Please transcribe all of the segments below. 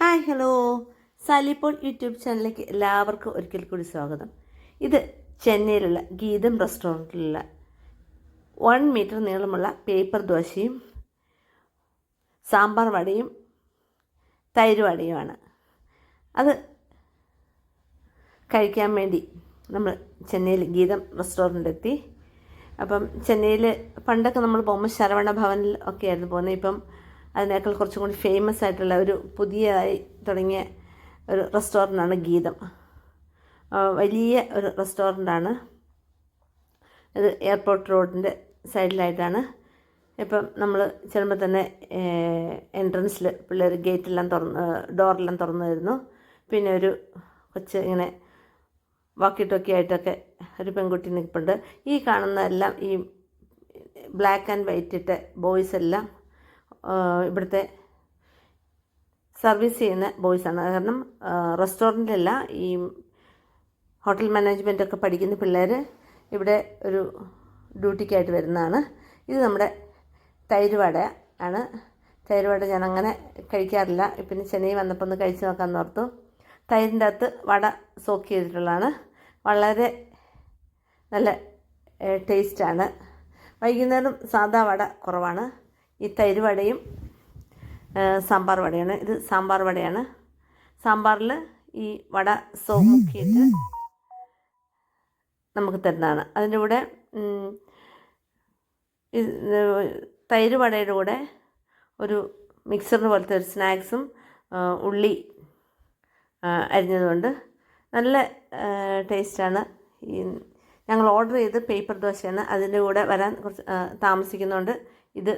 Hi hello സാലിപ്പോൾ YouTube ചാനലിലേക്ക് എല്ലാവർക്കും ഒരിക്കൽ കൂടി സ്വാഗതം. ഇത് ചെന്നൈയിലുള്ള ഗീതം റെസ്റ്റോറന്റിലുള്ള വൺ മീറ്റർ നീളമുള്ള പേപ്പർ ദോശയും സാമ്പാർ വടയും തൈര് വടയുമാണ്. അത് കഴിക്കാൻ വേണ്ടി നമ്മൾ ചെന്നൈയിൽ ഗീതം റെസ്റ്റോറന്റ് എത്തി അപ്പം ചെന്നൈയിൽ പണ്ടൊക്കെ നമ്മൾ പോകുമ്പോൾ ശരവണ ഭവനിൽ ഒക്കെ ആയിരുന്നു പോകുന്നത്. ഇപ്പം അതിനേക്കാൾ കുറച്ചും കൂടി ഫേമസ് ആയിട്ടുള്ള ഒരു പുതിയതായി തുടങ്ങിയ ഒരു റെസ്റ്റോറന്റാണ് ഗീതം. വലിയ ഒരു റെസ്റ്റോറന്റാണ് ഇത് എയർപോർട്ട് റോഡിന്റെ സൈഡിലായിട്ടാണ് ഇപ്പം നമ്മൾ ചെല്ലുമ്പോൾ തന്നെ എൻട്രൻസിൽ പിള്ളേർ ഗേറ്റെല്ലാം തുറന്ന് ഡോറെല്ലാം തുറന്നു തരുന്നു പിന്നെ ഒരു കൊച്ച് ഇങ്ങനെ വാക്കി ടോക്കി ആയിട്ടൊക്കെ ഒരു പെൺകുട്ടി നിൽപ്പുണ്ട്. ഈ കാണുന്ന എല്ലാം ഈ ബ്ലാക്ക് ആൻഡ് വൈറ്റ് ഇട്ട ബോയ്സ് എല്ലാം ഇവിടുത്തെ സർവീസ് ചെയ്യുന്ന ബോയ്സാണ്. കാരണം റെസ്റ്റോറന്റിലല്ല ഈ ഹോട്ടൽ മാനേജ്മെന്റ് ഒക്കെ പഠിക്കുന്ന പിള്ളേർ ഇവിടെ ഒരു ഡ്യൂട്ടിക്കായിട്ട് വരുന്നതാണ്. ഇത് നമ്മുടെ തൈര് വട ആണ്. തൈര് വട ഞാൻ അങ്ങനെ കഴിക്കാറില്ല. പിന്നെ ചെന്നൈ വന്നപ്പോൾ ഒന്ന് കഴിച്ച് നോക്കാമെന്ന് ഓർത്തു. തൈരിന്റെ അകത്ത് വട സോക്ക് ചെയ്തിട്ടുള്ളതാണ്. വളരെ നല്ല ടേസ്റ്റാണ്. വൈകുന്നേരം സാധാ വട കുറവാണ്. ഈ തൈര് വടയും സാമ്പാർ വടയാണ്. ഇത് സാമ്പാർ വടയാണ്. സാമ്പാറിൽ ഈ വട സോ മുക്കിയിട്ട് നമുക്ക് തരുന്നതാണ്. അതിന്റെ കൂടെ തൈര് വടയുടെ കൂടെ ഒരു മിക്സറിന് പോലത്തെ ഒരു സ്നാക്സും ഉള്ളി അരിഞ്ഞതുകൊണ്ട് നല്ല ടേസ്റ്റാണ്. ഈ ഞങ്ങൾ ഓർഡർ ചെയ്ത് പേപ്പർ ദോശയാണ്. അതിന്റെ കൂടെ വരാൻ കുറച്ച് താമസിക്കുന്നതുകൊണ്ട് ഇത്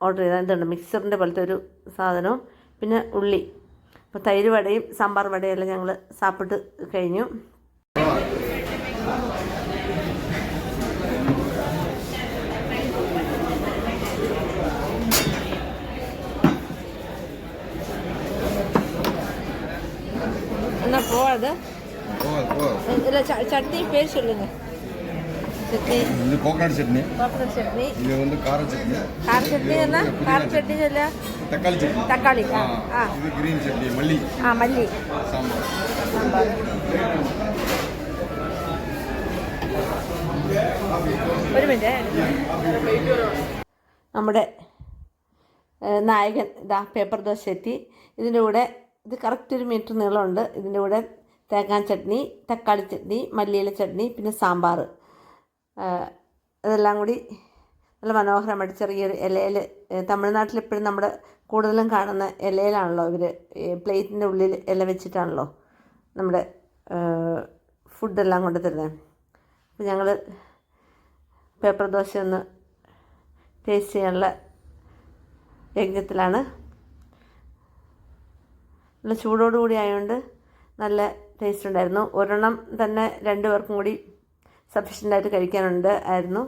ഓർഡർ ചെയ്താൽ ഇതുണ്ട് മിക്സറിൻ്റെ പോലത്തെ ഒരു സാധനവും പിന്നെ ഉള്ളി അപ്പോൾ തൈര് വടയും സാമ്പാർ വടയും എല്ലാം ഞങ്ങൾ സാപ്പിട്ട് കഴിഞ്ഞു എന്നാൽ പോവാത് போகாது போகாது இல்லை சட்னி பேர் சொல்லுங்க chutney coconut coconut chutney coconut chutney ಇದು ಒಂದು ಖಾರ ಚಟ್ನಿ ಖಾರ ಚಟ್ನಿ ಅಲ್ಲ ಖಾರ ಚಟ್ನಿ ಅಲ್ಲ ತಕ್ಕಾಳಿ ಚಟ್ನಿ ತಕ್ಕಾಳಿ ಇದು ಗ್ರೀನ್ ಚಟ್ನಿ ಮಲ್ಲಿ ಹಾಂ ಮಲ್ಲಿ ഒരു മിനിറ്റ്. നമ്മുടെ നായകൻ ഇതാ പേപ്പർ ദോശ എത്തി. ഇതിന്റെ കൂടെ ഇത് കറക്റ്റ് ഒരു മീറ്റർ നീളമുണ്ട്. ഇതിന്റെ കൂടെ തേങ്ങാ ചട്നി തക്കാളി ചട്നി മല്ലിയില ചട്നി പിന്നെ സാമ്പാർ. ഏഹ്, ഇതെല്ലാം കൂടി നല്ല മനോഹരമായിട്ട് ചെറിയൊരു ഇലയിൽ തമിഴ്നാട്ടിൽ എപ്പോഴും നമ്മുടെ കൂടുതലും കാണുന്ന ഇലയിലാണല്ലോ ഇവർ പ്ലേറ്റിന്റെ ഉള്ളിൽ ഇല വെച്ചിട്ടാണല്ലോ നമ്മുടെ ഫുഡെല്ലാം കൊണ്ട് തരുന്നത് അപ്പോൾ ഞങ്ങൾ പേപ്പർ ദോശ ഒന്ന് ടേസ്റ്റ് ചെയ്യാനുള്ള യജ്ഞത്തിലാണ്. നല്ല ചൂടോടുകൂടി ആയതുകൊണ്ട് നല്ല ടേസ്റ്റ് ഉണ്ടായിരുന്നു. ഒരെണ്ണം തന്നെ രണ്ടു പേർക്കും കൂടി സഫീഷ്യന്റ് ആയിട്ട് കഴിക്കാനുണ്ട് ആയിരുന്നു.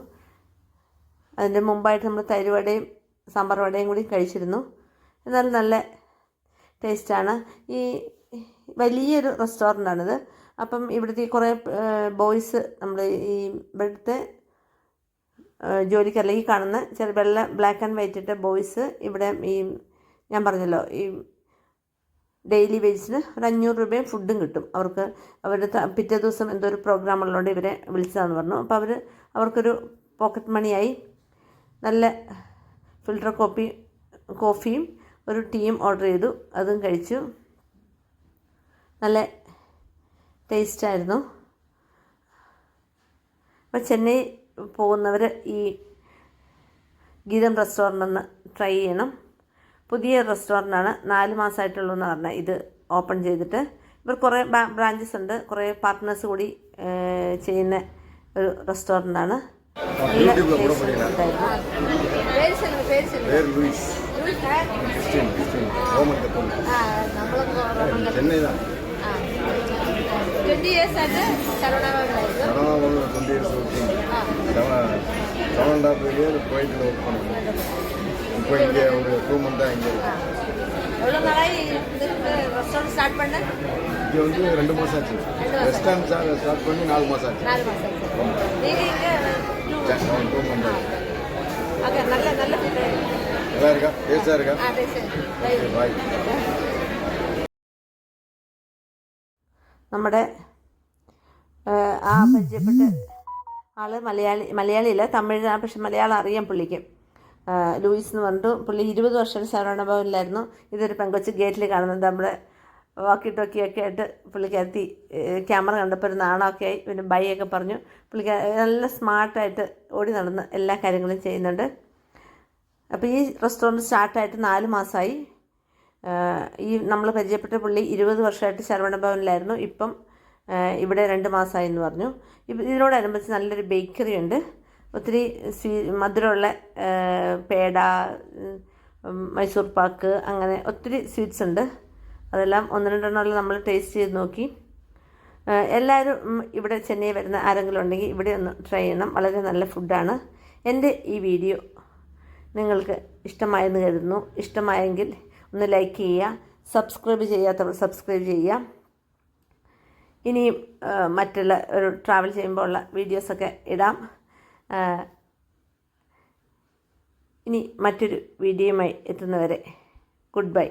അതിന്റെ മുമ്പായിട്ട് നമ്മൾ തൈര് വടയും സാമ്പാർ വടയും കൂടി കഴിച്ചിരുന്നു. എന്നാൽ നല്ല ടേസ്റ്റാണ്. ഈ വലിയൊരു റെസ്റ്റോറന്റാണിത് അപ്പം ഇവിടുത്തെ കുറേ ബോയ്സ് നമ്മൾ ഈ ഇവിടുത്തെ ജോലിക്ക് അല്ലെങ്കിൽ കാണുന്ന ചെറിയ വെള്ള ബ്ലാക്ക് ആൻഡ് വൈറ്റ് ഇട്ട ബോയ്സ് ഇവിടെ ഈ ഞാൻ പറഞ്ഞല്ലോ ഈ ഡെയിലി വേജിന് ഒരു അഞ്ഞൂറ് രൂപയും ഫുഡും കിട്ടും. അവർക്ക് അവരുടെ പിറ്റേ ദിവസം എന്തോ ഒരു പ്രോഗ്രാം ഉള്ളതുകൊണ്ട് ഇവരെ വിളിച്ചതാന്ന് പറഞ്ഞു. അപ്പോൾ അവർ അവർക്കൊരു പോക്കറ്റ് മണിയായി നല്ല ഫിൽട്ടർ കോപ്പി കോഫിയും ഒരു ടീയും ഓർഡർ ചെയ്തു. അതും കഴിച്ചു. നല്ല ടേസ്റ്റായിരുന്നു അപ്പോൾ ചെന്നൈ പോകുന്നവർ ഈ ഗീതം റെസ്റ്റോറന്റ് ഒന്ന് ട്രൈ ചെയ്യണം. പുതിയ റെസ്റ്റോറന്റാണ് നാല് മാസമായിട്ടുള്ളൂ എന്ന് പറഞ്ഞാൽ ഇത് ഓപ്പൺ ചെയ്തിട്ട്. ഇവർ കുറേ ബ്രാഞ്ചസ് ഉണ്ട്. കുറേ പാർട്ട്നേഴ്സ് കൂടി ചെയ്യുന്ന ഒരു റെസ്റ്റോറന്റാണ് ട്വന്റി ഇയേഴ്സ് ആയിട്ട് Saravana twenty years Saravana half open പോയിട്ട് லூயிஸ் லூயிஸ் ஆ? கிறிஸ்டின் கிறிஸ்டின் ரோமன் கத்தோலிக் ஆ, நம்மளுக்கு ரொம்ப சென்னை தான் டுவெண்ட்டி இயர்ஸ் ஆட்டு சரவணாவில் இருக்கு கனடாவில் twenty years working seven seven and half year குவைட்டில் work பண்ணுறேன் இப்போ இங்கே ஒரு டூ மந்த்தாக இங்கே இருக்கேன் எவ்வளோ நாளாகி இந்த ரெஸ்டாரண்ட் ஸ்டார்ட் பண்ண இங்கே வந்து ரெண்டு மாதம் ஆச்சு ரெஸ்டாரண்ட் ஸ்டார்ட் பண்ணி நாலு மாதம் ஆச்சு நாலு மாதம் நீங்கள் இங்கே டூ மந்த் ஆச்சு அங்கே நல்ல நல்ல ஃபுட்டு நல்லா இருக்கா டேஸ்டாக இருக்கா ஆ பேசு பாய் നമ്മുടെ ആ, ആ പരിചയപ്പെട്ട് ആള് മലയാളി മലയാളിയല്ല തമിഴ് പക്ഷെ മലയാളം അറിയാം പുള്ളിക്ക് ആ, ലൂയിസ് എന്ന് പറഞ്ഞിട്ട് പുള്ളി ഇരുപത് വർഷം ശരവണ ഭവനിലായിരുന്നു. ഇതൊരു പെങ്കൊച്ച് ഗേറ്റിൽ കാണുന്നത്. നമ്മുടെ വാക്കി ടോക്കിയൊക്കെ ആയിട്ട് പുള്ളിക്കകത്തി ക്യാമറ കണ്ടപ്പോൾ ഒരു നാണമൊക്കെ ആയി. പിന്നെ ബൈ ഒക്കെ പറഞ്ഞു. പുള്ളിക്ക് നല്ല സ്മാർട്ടായിട്ട് ഓടി നടന്ന് എല്ലാ കാര്യങ്ങളും ചെയ്യുന്നുണ്ട്. അപ്പോൾ ഈ റെസ്റ്റോറന്റ് സ്റ്റാർട്ടായിട്ട് നാല് മാസമായി. ഈ നമ്മൾ പരിചയപ്പെട്ട പുള്ളി ഇരുപത് വർഷമായിട്ട് ശരവണ ഭവനിലായിരുന്നു. ഇപ്പം ഇവിടെ രണ്ട് മാസമായി എന്ന് പറഞ്ഞു. ഇതിനോടനുബന്ധിച്ച് നല്ലൊരു ബേക്കറി ഉണ്ട്. ഒത്തിരി സ്വീ മധുരമുള്ള പേട മൈസൂർ പാക്ക് അങ്ങനെ ഒത്തിരി സ്വീറ്റ്സ് ഉണ്ട്. അതെല്ലാം ഒന്ന് രണ്ടെണ്ണം നമ്മൾ ടേസ്റ്റ് ചെയ്ത് നോക്കി. എല്ലാവരും ഇവിടെ ചെന്നൈ വരുന്ന ആരെങ്കിലും ഉണ്ടെങ്കിൽ ഇവിടെ ഒന്ന് ട്രൈ ചെയ്യണം. വളരെ നല്ല ഫുഡാണ്. എന്റെ ഈ വീഡിയോ നിങ്ങൾക്ക് ഇഷ്ടമായെന്ന് കരുതുന്നു. ഇഷ്ടമായെങ്കിൽ ഒന്ന് ലൈക്ക് ചെയ്യുക സബ്സ്ക്രൈബ് ചെയ്യാത്തവർ സബ്സ്ക്രൈബ് ചെയ്യുക. ഇനിയും മറ്റുള്ള ഒരു ട്രാവൽ ചെയ്യുമ്പോൾ ഉള്ള വീഡിയോസൊക്കെ ഇടാം. ഇനി മറ്റൊരു വീഡിയോയുമായി എത്തുന്നവരെ ഗുഡ് ബൈ.